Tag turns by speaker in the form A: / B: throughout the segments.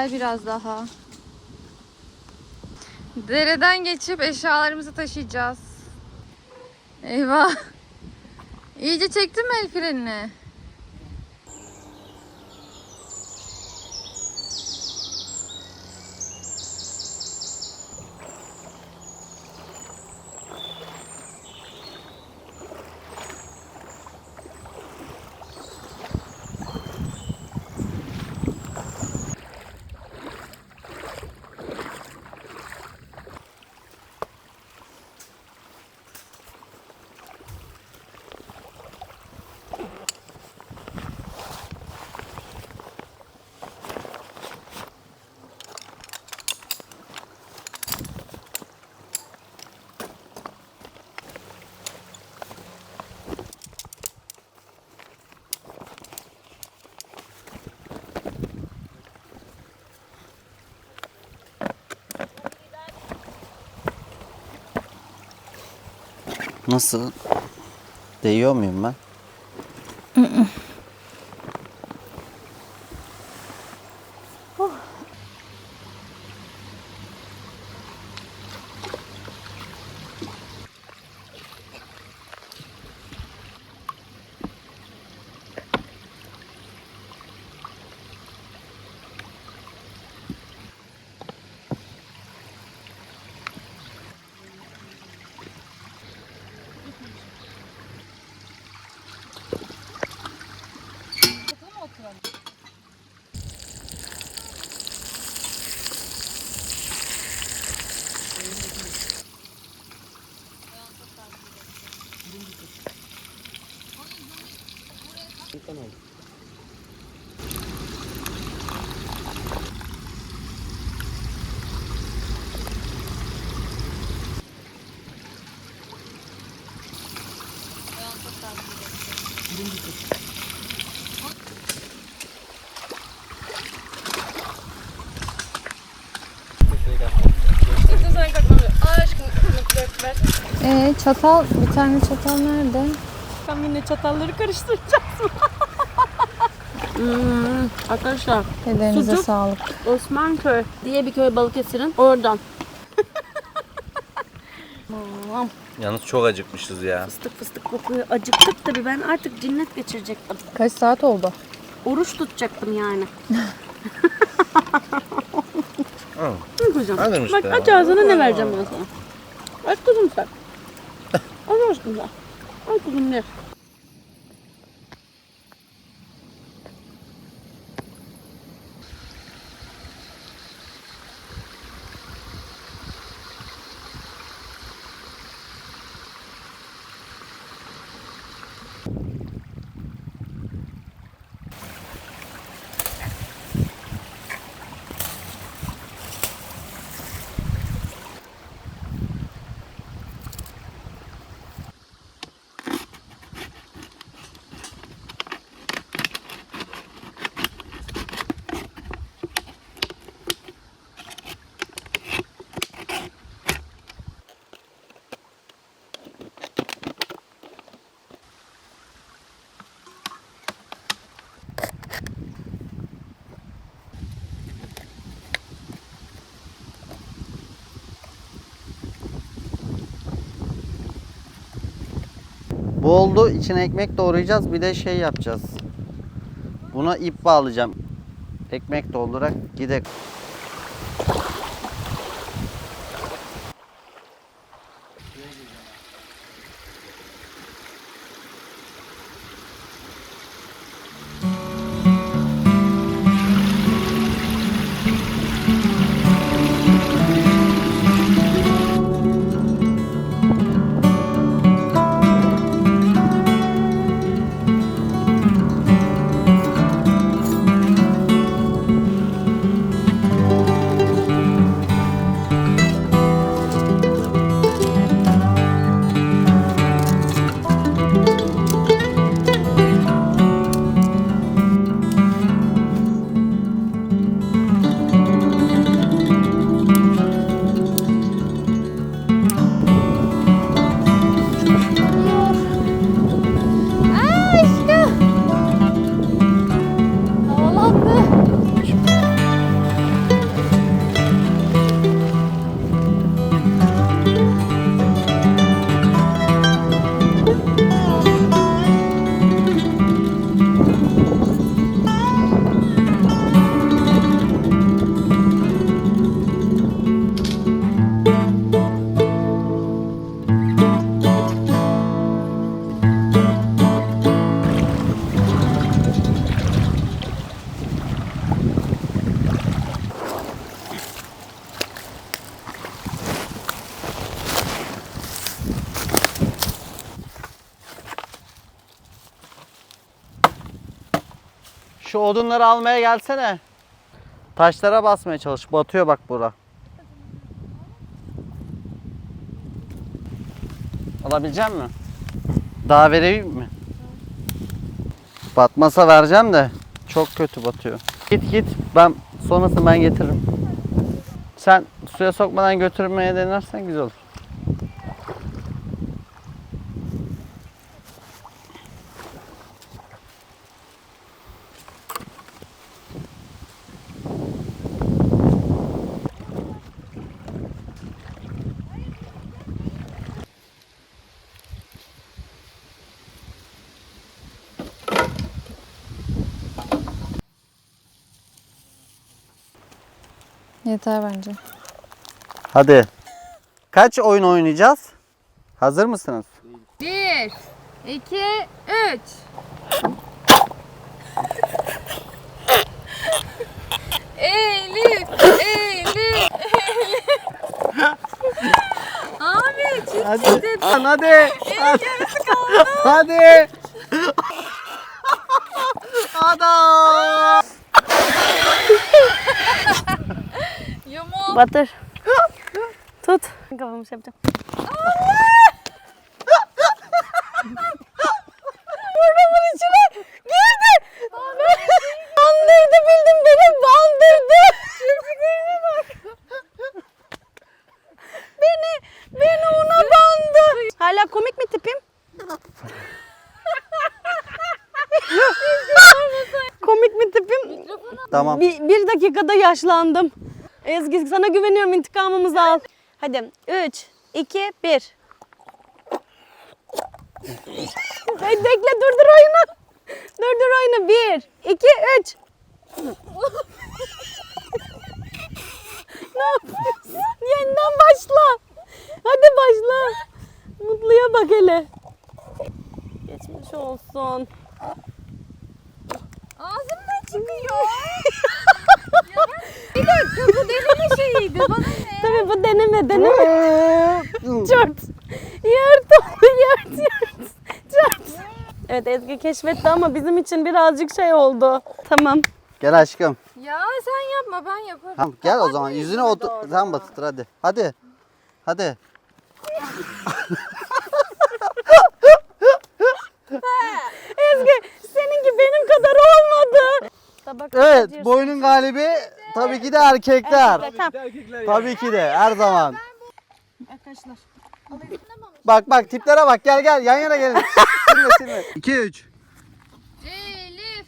A: Gel biraz daha. Dereden geçip eşyalarımızı taşıyacağız. Eyvah. İyice çektin mi el frenini?
B: Nasıl? Değiyor muyum ben?
A: Ee, çatal, bir tane çatal nerede?
C: Ben yine çatalları karıştıracağız. hmm, arkadaşlar
A: Ellerinize
C: Sucuk.
A: sağlık.
C: Osmanköy diye bir köy Balıkesir'in oradan. Aman,
B: Yalnız çok acıkmışız ya.
C: fıstık fıstık kokuyor. Acıktık tabii ben artık cinnet geçirecektim.
A: Kaç saat oldu?
C: Oruç tutacaktım yani.
B: Hı. Alırım
C: Bak aç ağzına ne vereceğim ben sana. Aç kuzum sen. Aç aşkım sen. Aç kuzum ne?
B: Oldu. İçine ekmek doğrayacağız. Bir de şey yapacağız. Buna ip bağlayacağım. Ekmek doldurak gidek. Şu odunları almaya gelsene. Taşlara basmaya çalış. Batıyor bak bura. Alabilecek mi? Daha vereyim mi? Batmasa vereceğim de çok kötü batıyor. Git git ben sonrasını ben getiririm. Sen suya sokmadan götürmeye denersen güzel olur.
A: Yeter bence.
B: Hadi. Kaç oyun oynayacağız? Hazır mısınız?
A: Bir, iki, üç. Elif, Elif, Elif. Abi çık
B: Hadi. Lan hadi. Hadi. Hadi. Adam.
C: Batır. Tut. Kafamı şey yapacağım. Burnumun içine girdi. Bandırdı bildim beni bandırdı. beni, beni ona bandı. Hala komik mi tipim? komik mi tipim?
B: Tamam.
C: Bir, bir dakikada yaşlandım. Ezgi sana güveniyorum intikamımızı al. Hadi 3, 2, 1. Hey, bekle durdur oyunu. Durdur oyunu. 1, 2, 3. ne yapıyorsun? Yeniden başla. Hadi başla. Mutluya bak hele. Geçmiş olsun.
A: Ağzımdan çıkıyor. Bir dakika bu deneme şeyiydi. Bana ne?
C: Tabii bu deneme deneme. Çört. Yırt yırt yırt. Çört. Evet Ezgi keşfetti ama bizim için birazcık şey oldu. Tamam.
B: Gel aşkım.
A: Ya sen yapma ben yaparım.
B: Tamam gel o zaman yüzüne otur. Sen batır hadi. Hadi. Hadi.
C: Ezgi seninki benim kadar Tabak
B: Evet
C: acıyorsun.
B: bu oyunun galibi tabii ki de erkekler.
C: Tamam.
B: Tabii ki de her zaman.
C: Arkadaşlar.
B: Bak bak tiplere bak gel gel yan yana gelin. silme silme. 2 3.
A: Elif.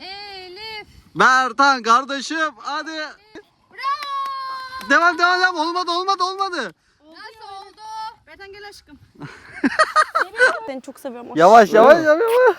A: Elif.
B: Bertan kardeşim hadi.
A: Bravo.
B: Devam devam devam olmadı olmadı olmadı.
A: Nasıl oldu?
C: Bertan gel aşkım. Seni çok seviyorum.
B: Yavaş yavaş yavaş. yavaş.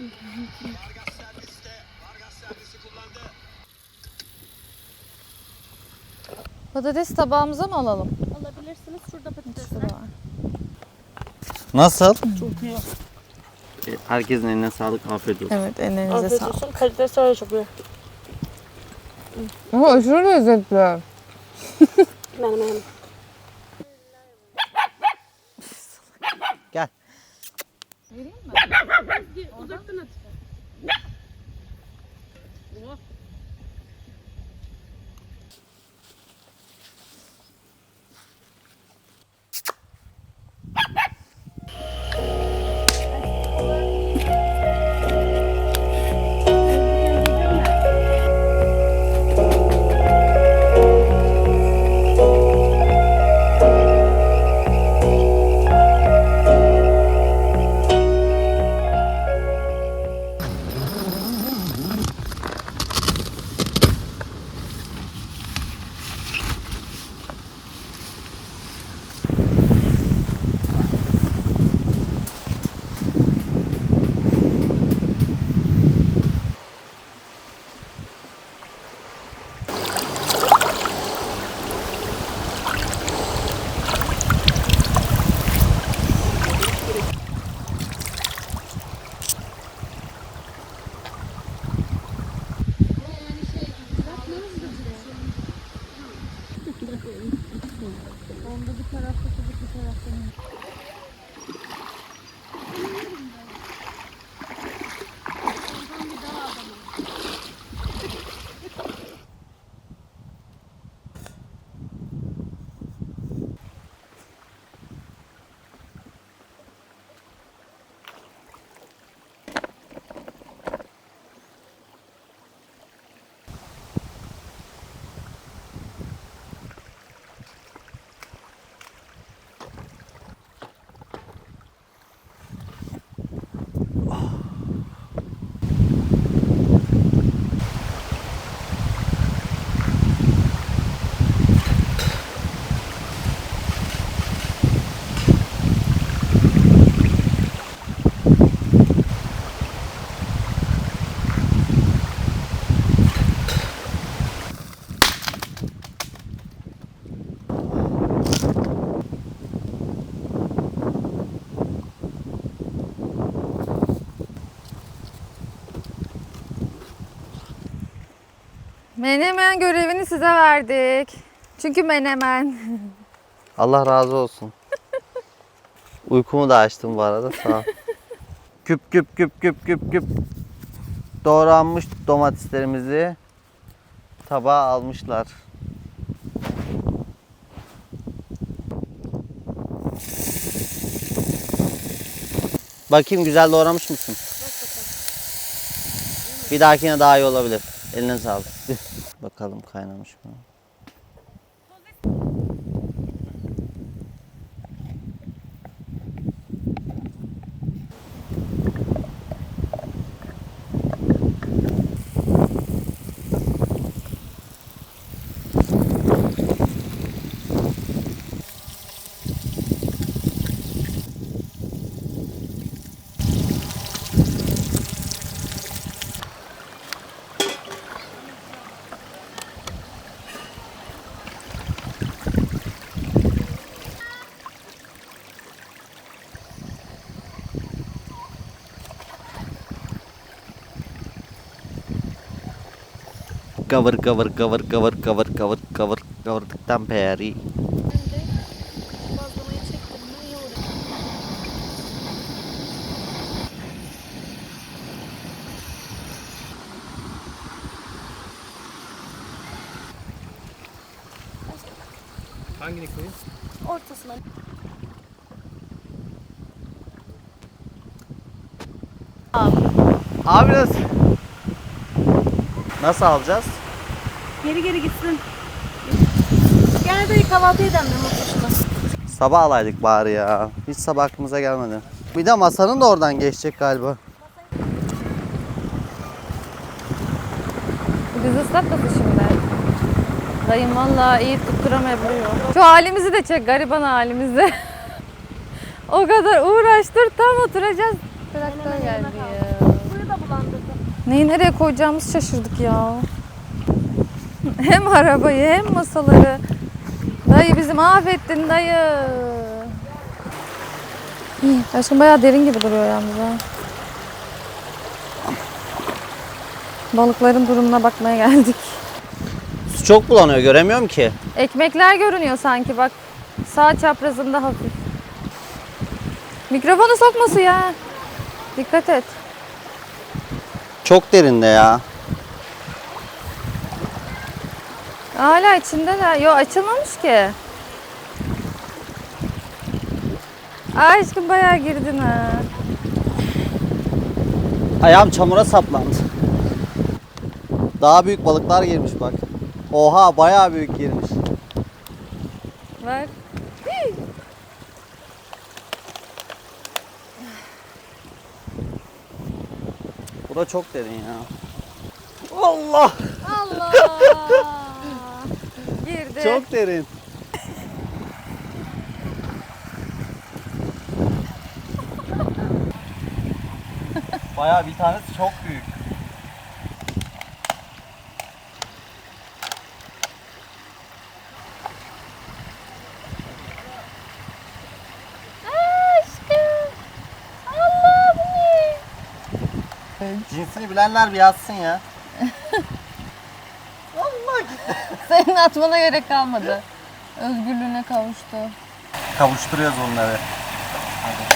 D: Oğuz Vargas serviste. Vargas servisi kullandı.
A: Patates tabağımıza mı alalım?
C: Alabilirsiniz. Şurada patatesler.
A: Şurada var.
B: Nasıl?
C: Çok iyi.
B: Herkesin eline sağlık afiyet olsun.
A: Evet ellerinize
C: Afiyet
A: sağlık.
C: olsun. Kalitesi öyle çok iyi.
A: Ama aşırı lezzetli.
C: Benim benim. Uzaktan at.
A: Menemen görevini size verdik. Çünkü menemen.
B: Allah razı olsun. Uykumu da açtım bu arada sağ ol. Küp küp küp küp küp küp. Doğranmış domateslerimizi tabağa almışlar. Bakayım güzel doğramış mısın? Bir dahakine daha iyi olabilir. Eline sağlık. Bakalım kaynamış mı? Kavur kavur kavurduktan peri.
C: Bazlamayı çektim mi iyi olur.
E: Hangini koyayım?
C: Ortasına.
B: Abi nasıl? Nasıl alacağız?
C: Geri geri gitsin. Gel dayı kahvaltı edelim.
B: Sabah alaydık bari ya. Hiç sabah aklımıza gelmedi. Bir de masanın da oradan geçecek galiba.
A: Bizi ıslatmasın şimdi. Dayım valla iyi tutturamayabiliyor. Şu halimizi de çek gariban halimizi. o kadar uğraştır tam oturacağız. Traktör geldi ya.
C: Suyu da bulandırdı.
A: Neyi nereye koyacağımızı şaşırdık ya. Hem arabayı hem masaları. Dayı bizi mahvettin dayı. İyi, aşkım bayağı derin gibi duruyor yalnız ha. Balıkların durumuna bakmaya geldik.
B: Su çok bulanıyor göremiyorum ki.
A: Ekmekler görünüyor sanki bak. Sağ çaprazında hafif. Mikrofonu sokması ya. Dikkat et.
B: Çok derinde ya.
A: Hala içinde de. Yo açılmamış ki. Ay aşkım bayağı girdin ha.
B: Ayağım çamura saplandı. Daha büyük balıklar girmiş bak. Oha bayağı büyük girmiş.
A: Bak.
B: Bu da çok derin ya. Allah!
A: Allah. Girdi.
B: Çok derin. Bayağı bir tanesi çok büyük. Cinsini bilenler bir yazsın ya.
A: Senin atmana gerek kalmadı. Özgürlüğüne kavuştu.
B: Kavuşturuyoruz onları. Hadi.